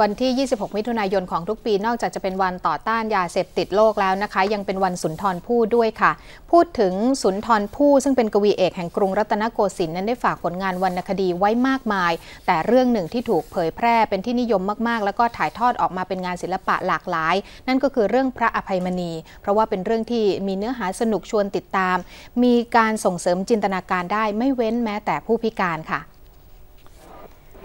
วันที่ 26 มิถุนายนของทุกปี นอกจากจะเป็นวันต่อต้านยาเสพติดโลกแล้วนะคะ ยังเป็นวันสุนทรภู่ด้วยค่ะ พูดถึงสุนทรภู่ซึ่งเป็นกวีเอกแห่งกรุงรัตนโกสินทร์นั้นได้ฝากผลงานวรรณคดีไว้มากมาย แต่เรื่องหนึ่งที่ถูกเผยแพร่เป็นที่นิยมมากๆ แล้วก็ถ่ายทอดออกมาเป็นงานศิลปะหลากหลาย นั่นก็คือเรื่องพระอภัยมณี เพราะว่าเป็นเรื่องที่มีเนื้อหาสนุกชวนติดตาม มีการส่งเสริมจินตนาการได้ไม่เว้นแม้แต่ผู้พิการค่ะ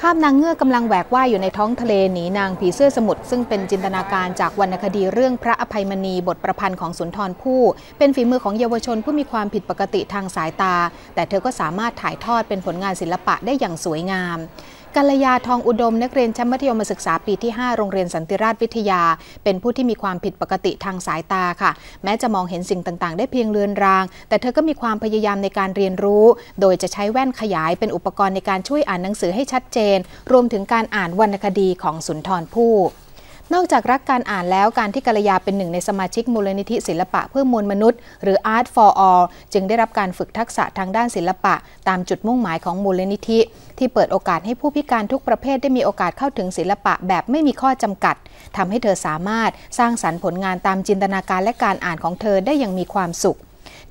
ภาพนางเงือกกำลังแหวกว่ายอยู่ในท้องทะเลหนีนางผีเสื้อสมุทรซึ่งเป็นจินตนาการจากวรรณคดีเรื่องพระอภัยมณีบทประพันธ์ของสุนทรภู่เป็นฝีมือของเยาวชนผู้มีความผิดปกติทางสายตา แต่เธอก็สามารถถ่ายทอดเป็นผลงานศิลปะได้อย่างสวยงาม กัลยาทองอุดมนักเรียนชั้นมัธยมศึกษาปีที่ 5 โรงเรียนสันติราชวิทยา เป็นผู้ที่มีความผิดปกติทางสายตาค่ะ แม้จะมองเห็นสิ่งต่างๆ ได้เพียงเลือนราง แต่เธอก็มีความพยายามในการเรียนรู้ โดยจะใช้แว่นขยายเป็นอุปกรณ์ในการช่วยอ่านหนังสือให้ชัดเจน รวมถึงการอ่านวรรณคดีของสุนทรภู่นอกจากรักการอ่านแล้วการที่กัลยาเป็นหนึ่งในสมาชิกมูลนิธิศิลปะเพื่อมวลมนุษย์ หรือ Art for All จึงได้รับการฝึกทักษะทางด้านศิลปะ ตามจุดมุ่งหมายของมูลนิธิ ที่เปิดโอกาสให้ผู้พิการทุกประเภทได้มีโอกาสเข้าถึงศิลปะแบบไม่มีข้อจำกัดทำให้เธอสามารถสร้างสรรค์ผลงานตามจินตนาการและการอ่านของเธอได้อย่างมีความสุข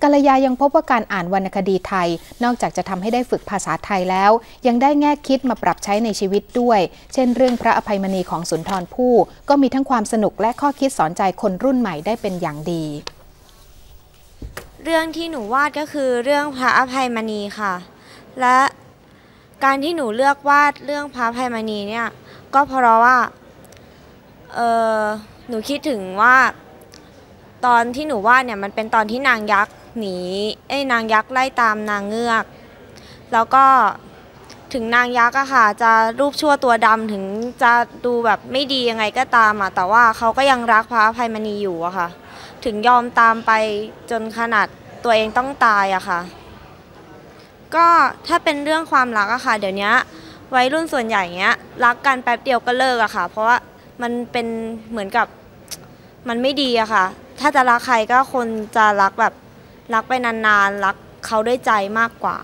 กัลยายังพบว่าการอ่านวรรณคดีไทย นอกจากจะทำให้ได้ฝึกภาษาไทยแล้ว ยังได้แง่คิดมาปรับใช้ในชีวิตด้วย เช่นเรื่องพระอภัยมณีของสุนทรภู่ก็มีทั้งความสนุกและข้อคิดสอนใจคนรุ่นใหม่ได้เป็นอย่างดี เรื่องที่หนูวาดก็คือเรื่องพระอภัยมณีค่ะ และ การที่หนูเลือกวาดเรื่องพระภัยมณีเนี่ยก็เพราะว่าเออหนูคิดถึงว่า ตอนที่หนูวาดเนี่ยมันเป็นตอนที่นางยักษ์หนีไอ้นางยักษ์ไล่ตามนางเงือก แล้วก็ถึงนางยักษ์อะค่ะจะรูปชั่วตัวดำถึงจะดูแบบไม่ดียังไงก็ตามอะแต่ว่าเขาก็ยังรักพระภัยมณีอยู่อะค่ะ ถึงยอมตามไปจนขนาดตัวเองต้องตายอะค่ะ ก็ถ้าเป็นเรื่องความรักอะค่ะ เดี๋ยวนี้วัยรุ่นส่วนใหญ่เนี้ยรักกันแป๊บเดียวก็เลิกอะค่ะ เพราะว่ามันเป็นเหมือนกับมันไม่ดีอะค่ะ ถ้าจะรักใครก็คนจะรักแบบรักไปนานๆ รักเขาด้วยใจมากกว่า